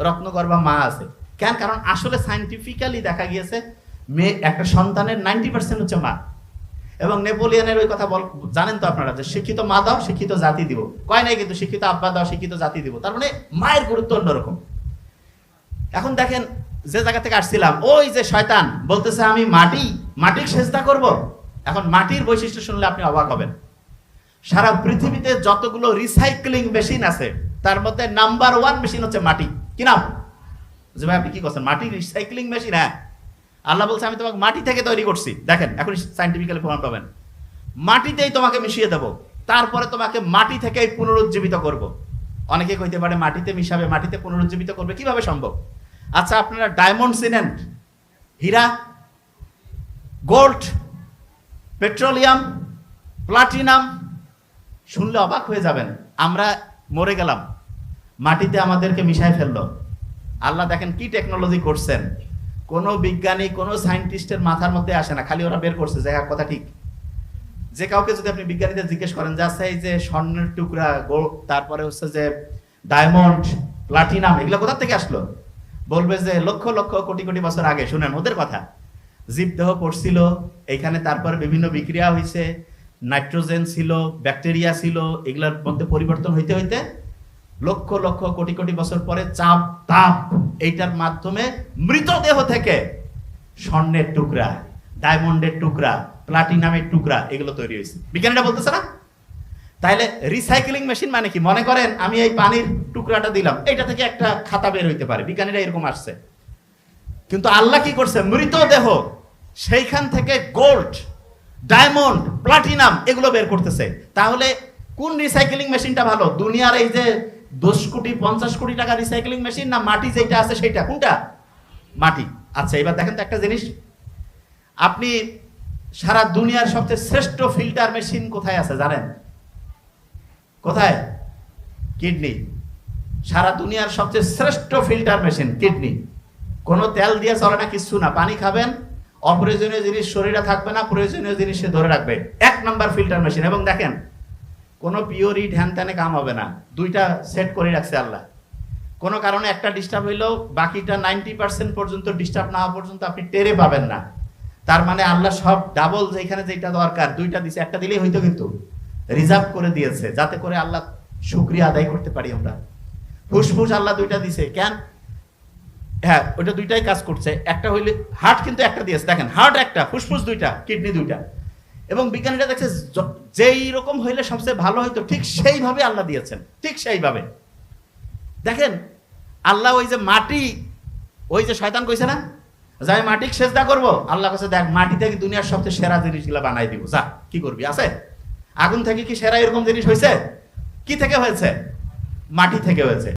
রত্নগর্ভা মা আছে। কেন? কারণ আসলে সাইন্টিফিক্যালি দেখা গিয়েছে, মেয়ে একটা সন্তানের নাইনটি পার্সেন্ট হচ্ছে মা। এবং নেপোলিয়ানের ওই কথা বল জানেন তো আপনারা যে শিক্ষিত মা দাও, শিক্ষিত জাতি দিব। কয় নাই কিন্তু শিক্ষিত আব্বা দাও, শিক্ষিত জাতি দিব। তার মানে মায়ের গুরুত্ব অন্যরকম। এখন দেখেন, যে জায়গা থেকে আসছিলাম, ওই যে শয়তান বলতেছে, আমি মাটি, মাটির সেজদা করব? এখন মাটির বৈশিষ্ট্য শুনলে আপনি অবাক হবেন। সারা পৃথিবীতে যতগুলো রিসাইক্লিং মেশিন আছে, তার মধ্যে নাম্বার ওয়ান মেশিন হচ্ছে মাটি। কি নাম? যে ভাই আপনি কি করছেন? মাটি রিসাইক্লিং মেশিন হ্যাঁ। আল্লাহ বলছে, আমি তোমাকে মাটি থেকে তৈরি করছি। দেখেন, এখন সাইন্টিফিক্যালি প্রমাণ পাবেন। মাটিতেই তোমাকে মিশিয়ে দেব। তারপরে তোমাকে মাটি থেকেই পুনরুজ্জীবিত করব। অনেকে কইতে পারে, মাটিতে মিশাবে, মাটিতে পুনরুজ্জীবিত করবে, কীভাবে সম্ভব? আচ্ছা আপনারা ডায়মন্ড সিনেন হীরা গোল্ড পেট্রোলিয়াম প্লাটিনাম শুনলে অবাক হয়ে যাবেন। আমরা মরে গেলাম। মাটিতে আমাদেরকে মিশায় ফেলল। আল্লাহ দেখেন কি টেকনোলজি করছেন। কোনো বিজ্ঞানী কোনো সায়েন্টিস্টের মাথার মধ্যে আসে না খালি ওরা বের করছে যে হ্যাঁ, কথা ঠিক। যে কাউকে যদি আপনি বিজ্ঞানীদের জিজ্ঞেস করেন যে আচ্ছা এই যে স্বর্ণের টুকরা গোল্ড তারপরে হচ্ছে যে ডায়মন্ড প্লাটিনাম এগুলো কোথা থেকে আসলো? বলবে যে লক্ষ লক্ষ কোটি কোটি বছর আগে শুনেন ওদের কথা। জীবদেহ পড়ছিল এখানে তারপরে বিভিন্ন বিক্রিয়া হয়েছে নাইট্রোজেন ছিল ব্যাকটেরিয়া ছিল এগুলোর মধ্যে পরিবর্তন হইতে হইতে লক্ষ লক্ষ কোটি কোটি বছর পরে চাপ, তাপ, এইটার মাধ্যমে মৃতদেহ থেকে স্বর্ণের টুকরা, ডায়মন্ডের টুকরা, প্লাটিনামের টুকরা এগুলো তৈরি হয়েছে। বিজ্ঞানীরা বলতেছে না? তাইলে রিসাইকেলিং মেশিন মানে কি? মনে করেন আমি এই পানির টুকরাটা দিলাম এটা থেকে একটা খাতা বের হইতে পারে। বিজ্ঞানীরা এরকম আসছে। কিন্তু আল্লাহ কি করছে? মৃতদেহ সেইখান থেকে গোল্ড ডায়মন্ড প্লাটিনাম এগুলো বের করতেছে। তাহলে কোন রিসাইকেলিং মেশিনটা ভালো? দুনিয়ার এই যে দশ কোটি, পঞ্চাশ কোটি টাকা রিসাইক্লিং মেশিন না মাটি যেটা আছে সেটা? কোনটা? মাটি। আচ্ছা এবার দেখেন তো একটা জিনিস। আপনি সারা দুনিয়ার সবচেয়ে শ্রেষ্ঠ ফিল্টার মেশিন কোথায় আছে জানেন? কোথায়? কিডনি। সারা দুনিয়ার সবচেয়ে শ্রেষ্ঠ ফিল্টার মেশিন কিডনি। কোনো তেল দিয়ে চলে না কিচ্ছু না। পানি খাবেন, অপ্রয়োজনীয় জিনিস শরীরে থাকবে না, প্রয়োজনীয় জিনিস সে ধরে রাখবে। এক নাম্বার ফিল্টার মেশিন এবং দেখেন কোনো পিওরি ধ্যান ত্যানে কাম হবে না। দুইটা সেট করে রাখছে আল্লাহ। কোনো কারণে একটা ডিস্টার্ব হইলেও বাকিটা নাইনটি পার্সেন্ট পর্যন্ত ডিস্টার্ব না হওয়া পর্যন্ত আপনি টেরে পাবেন না। তার মানে আল্লাহ সব ডাবল যেখানে যেটা দরকার, দুইটা দিছে, একটা দিলেই হইতো কিন্তু। রিজার্ভ করে দিয়েছে, যাতে করে আল্লাহ শুক্রিয়া আদায় করতে পারি আমরা। ফুসফুস আল্লাহ দুইটা দিছে, কেন? হ্যাঁ ওইটা দুইটাই কাজ করছে। একটা হইলে হার্ট কিন্তু একটা দিয়েছে। দেখেন হার্ট একটা, ফুসফুস দুইটা কিডনি দুইটা। এবং বিজ্ঞানীরা দেখছে যেই রকম হইলে সবচেয়ে ভালো হইতো, ঠিক সেইভাবে আল্লাহ দিয়েছেন, ঠিক সেইভাবে। দেখেন, আল্লাহ ওই যে মাটি, ওই যে শয়তান কইছে না, যে আমি মাটি সেজদা করব আল্লাহ কাছে দেখ, মাটি থেকে দুনিয়ার সবচেয়ে সেরা জিনিসগুলো বানাই দিব, যা, কি করবি, আছে? আগুন থেকে কি সেরা এরকম জিনিস হয়েছে কি থেকে হয়েছে? মাটি থেকে হয়েছে।